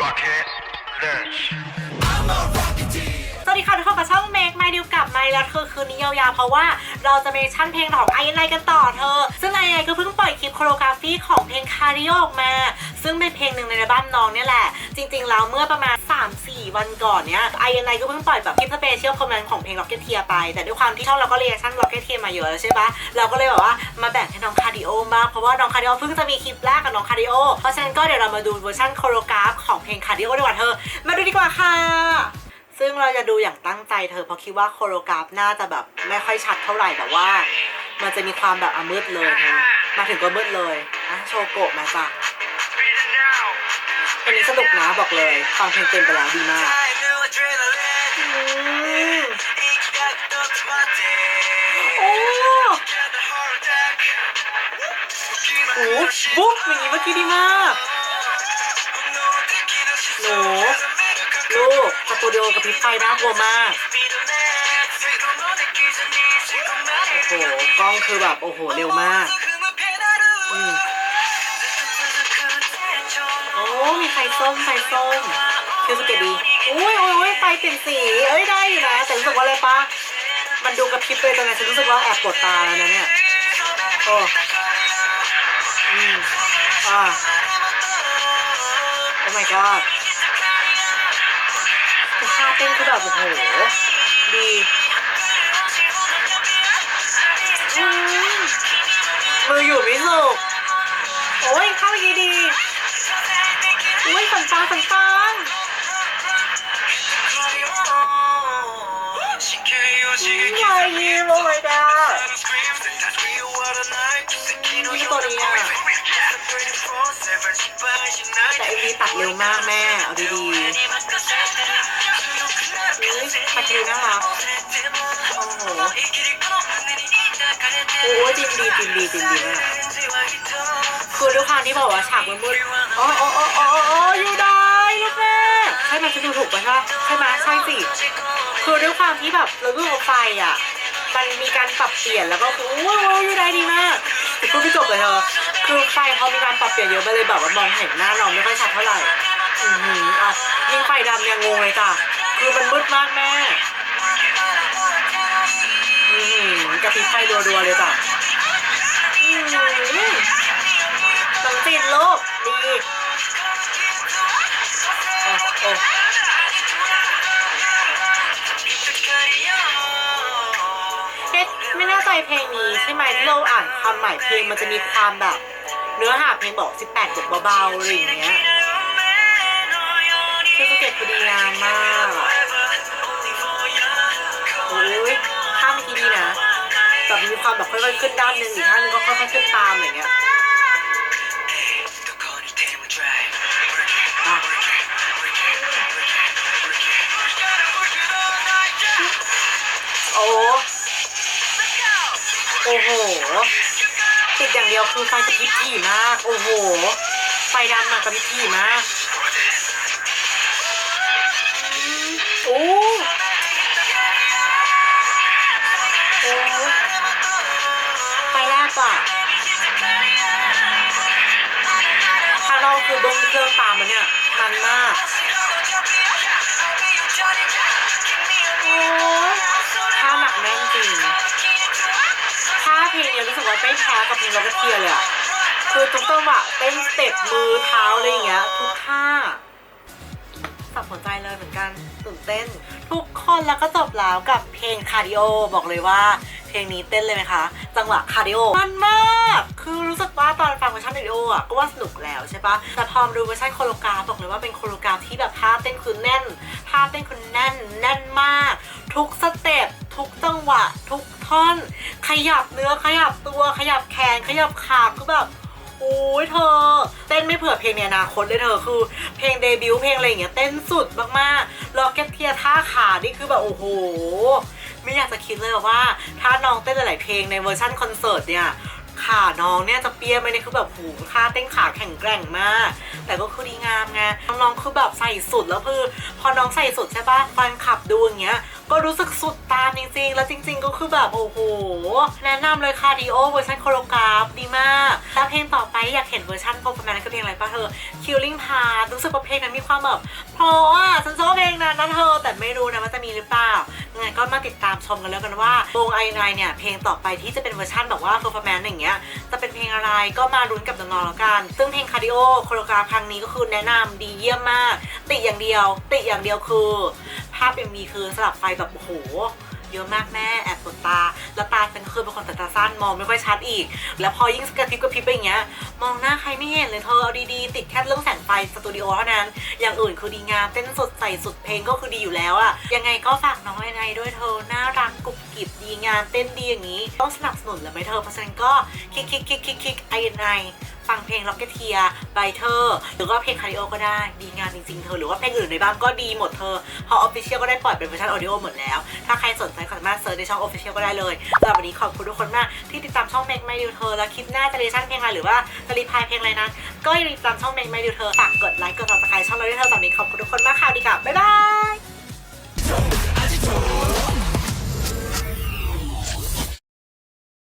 Rocket Lunch. สวัสดีค่ะทุกคนกับช่องเมกมาดิวกับไมค์แล้วคือคืนนี้ยาวๆ เพราะว่าเราจะเมชั่นเพลงของไอไนกันต่อเธอ ซึ่งไอไนก็เพิ่ง รกราฟีของเพลงคาริโอออกมา ซึ่งเป็นเพลงหนึ่งในอัลบั้มน้องเนี่ยแหละ จริงๆแล้วเมื่อประมาณ 3-4 วันก่อนเนี้ยไออันไนก็เพิ่งปล่อยแบบคลิปสเปเชียลคอมเมนต์ของเพลง Rocket t i e r ไป แต่ด้วยความที่ช่องเราก็เรียกชั่น Rocket t i e r มาเยอะแล้วใช่ปะเราก็เลยแบบว่ามาแบ่งให้น้องคาริโอบ้างเพราะว่าน้องคาริโอเพิ่งจะมีคลิปแรกกับน้องคาริโอเพราะฉะนั้นก็เดี๋ยวเรามาดูเวอร์ชันโคโรกราฟของเพลงคาริโอดีกว่าเธอ มาดูดีกว่าค่ะซึ่งเราจะดูอย่างตั้งใจเธอเพราะคิดว่าโคโรกราฟน่าจะแบบไม่ค่อยชัดเท่าไหร่แต่ว่า มันจะมีความแบบอมืดเลยนะ มาถึงก็มืดเลยอะโชโกะมาจ้ะอันนี้สนุกนะบอกเลยฟังเพลงเต็มไปแล้วดีมากอืมโอ้โหบุ๊บอย่างนี้เมื่อกี้ดีมากหนูลูกสตูดิโอกับพริบไฟน่ากลัวมาก โอ้โห กล้องคือแบบ โอ้โห เร็วมากอืม โอ้ มีไฟส้มไฟส้มคือสเก็ตดีอุ้ยโอ้ยโอ้ยไฟเปลี่ยนสีเอ้ยได้อยู่นะแต่รู้สึกว่าอะไรปะมันดูกระพริบไปตรงไหนฉันรู้สึกว่าแอบปวดตาแล้วนะเนี่ยโอ้อืมอ่าโอ้ my god ท่าเต้นคือแบบโอ้โหดี มืออยู่ไม่สุกโอ้ยเข้าเมื่อกี้ดีอุ้ยฝันฟางฝันฟางยายยิ้มโอ้ my god นี่ตัวนี้อะแต่เอ็มวีตัดเร็วมากแม่ เอาดีๆอุ้ยปัจจุน่ารักโอ้โห โอ้ยจริงดีจริงดีจริงดีมากคือด้วยความที่บอกว่าฉากมันมืดอ๋ออ๋ออ๋ออ๋ออ๋ออยู่ได้ลูกแม่ใช่ไหมจะดูถูกไปใช่ปะใช่ไหมใช่สิคือด้วยความที่แบบเราเรื่องของไฟอะ มันมีการปรับเปลี่ยนแล้วก็คือโอ้ยอยู่ได้ดีมากแต่พูดไม่จบเลยเธอคือไฟเขามีการปรับเปลี่ยนเยอะไปเลยแบบว่ามองเห็นหน้าเราไม่ค่อยชัดเท่าไหร่อือหืออะยิ่งไฟดำยังงงเลยจ้ะคือมันมืดมากแม่อือหือ กระพริบไฟรัวๆเลยจ้ะอืมสังติดโลกดีโอ้โอ้เอ๊ะไม่แน่ใจเพลงนี้ใช่ไหมที่เราอ่านความหมายเพลงมันจะมีความแบบ เนื้อหาเพลงบอก 18บทเบาๆอะไรอย่างเงี้ยคือสเก็ตพอดีงามมาก ความแบบค่อยๆขึ้นด้านหนึ่งอีกด้านหนึงก็ค่อยๆขึ้นตามอย่างเงี้ยอะโอ้โอ้โหติดอย่างเดียวคือไฟกระพริบถี่มาก โอ้โห ไฟดำมากระพริบถี่มาก กอะถ้าเราคือเบิ้งเครื่องตามมันเนี่ยมันมากโอ้ท่าหนักแน่นจริงท่าเพลงเนี่ยรู้สึกว่าไม่แพ้กับเพลงล็อกเทียเลยอะคือทุกจังหวะเต้นสเต็ปมือเท้าอะไรอย่างเงี้ยทุกท่าสับหัวใจเลยเหมือนกันตื่นเต้น ทุกคนแล้วก็จบแล้วกับเพลงคาร์ดิโอบอกเลยว่า เพลงนี้เต้นเลยไหมคะ จังหวะคาร์ดิโอมันมาก คือรู้สึกว่าตอนฟังเวอร์ชันคาร์ดิโออะก็ว่าสนุกแล้วใช่ปะแต่พอมาดูเวอร์ชันโคโลกราบอกเลยว่าเป็นโคโลกราที่แบบท่าเต้นคือแน่นท่าเต้นคือแน่นแน่นมาก ทุกสเต็ปทุกจังหวะ ทุกท่อน ขยับเนื้อขยับตัวขยับแขนขยับขาคือแบบโอ้ยเธอ เต้นไม่เผื่อเพลงในอนาคตเลยเธอคือ เพลงเดบิวต์เพลงอะไรอย่างเงี้ยเต้นสุดมากๆล็อกเก็ตเทียท่าขานี่คือแบบโอ้โห ไม่อยากจะคิดเลยว่า ถ้าน้องเต้นหลายๆเพลงในเวอร์ชั่นคอนเสิร์ตเนี่ยขาน้องเนี่ยจะเปียไหมเนี่ยคือแบบหูท่าเต้นขาแข็งแกร่งมาก แต่ก็คือดีงามไงน้องๆคือแบบใส่สุดแล้วคือ พอน้องใส่สุดใช่ปะแฟนคลับดูอย่างเงี้ย ก็รู้สึกสุดตามจริงๆ แล้วจริง ๆ ก็คือแบบโอ้โห แนะนำเลยคาร์ดิโอเวอร์ชันโคโรกราฟดีมากแล้วเพลงต่อไปอยากเห็นเวอร์ชันโปรแกรมนั้นคือเพลงอะไรปะเธอ Killing Part รู้สึกว่าเพลงนั้นมีความแบบเพราะอะฉันชอบเพลงนั้นนะเธอแต่ไม่รู้นะว่าจะมีหรือเปล่า ยังไงก็มาติดตามชมกันแล้วกันว่าวงไอไนเนี่ยเพลงต่อไปที่จะเป็นเวอร์ชันแบบว่าเพอร์ฟอร์แมนซ์อย่างเงี้ยจะเป็นเพลงอะไรก็มาลุ้นกับน้องๆแล้วกัน ซึ่งเพลงคาร์ดิโอโคโรกราฟครั้งนี้ก็คือแนะนำดีเยี่ยมมาก ติอย่างเดียว ติอย่างเดียวคือ ภาพยังมีคือสลับไฟแบบโอ้โหเยอะมากแม่แอบปวดตา แล้วตาเป็นคือเป็นคนสายตาสั้นมองไม่ค่อยชัดอีก แล้วพอยิ่งกระพริบกระพริบไปอย่างเงี้ย มองหน้าใครไม่เห็นเลยเธอเอาดีๆ ติดแค่เรื่องแสงไฟสตูดิโอเท่านั้น อย่างอื่นคือดีงามเต้นสดใสสุดเพลงก็คือดีอยู่แล้วอะยังไงก็ฝากน้อง ไอไนด้วยเธอน่ารักกุบกิบดีงามเต้นดีอย่างนี้ ต้องสนับสนุนเลยไหมเธอเพราะฉะนั้นก็คลิกคลิกคลิกคลิกคลิกไอไนฟังเพลง Rocketeer ไบเธอร์หรือว่าเพลงคาริโอก็ได้ดีงามจริงๆเธอหรือว่าเพลงอื่นในบ้างก็ดีหมดเธอเพราะ Official ก็ได้ปล่อยเป็นเวอร์ชันออดิโอหมดแล้ว ถ้าใครสนใจสามารถเซิร์ชในช่อง Official ก็ได้เลยสำหรับวันนี้ขอบคุณทุกคนมากที่ติดตามช่องเมกไม่ดิวเธอแล้วคลิปหน้าจะรีชั่นเพลงอะไรหรือว่าจะรีพายเพลงอะไรนั้นก็อย่าลืมตามช่องเมกไม่ดิวเธอฝากกดไลค์กด subscribe ช่องเราด้วยเธอตอนนี้ขอบคุณทุกคนมากค่ะดีกับบ๊ายบาย